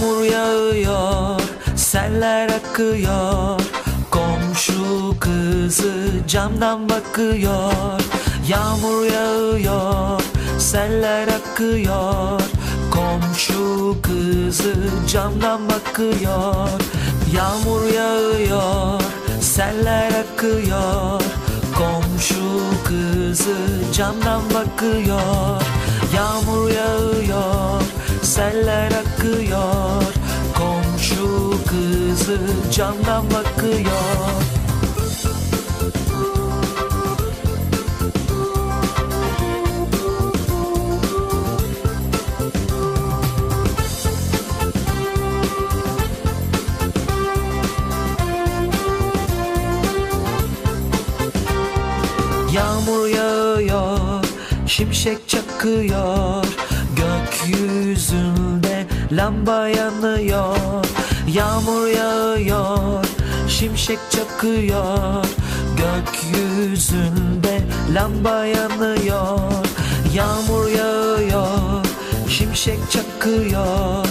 Yağmur yağıyor, seller akıyor. Komşu kızı camdan bakıyor. Yağmur yağıyor, seller akıyor. Komşu kızı camdan bakıyor. Yağmur yağıyor, seller akıyor. Komşu kızı camdan bakıyor. Yağmur yağıyor, seller akıyor kızı camdan bakıyor. Yağmur yağıyor, şimşek çakıyor. Gökyüzünde lamba yanıyor. Yağmur yağıyor, şimşek çakıyor. Gökyüzünde lamba yanıyor Yağmur yağıyor, şimşek çakıyor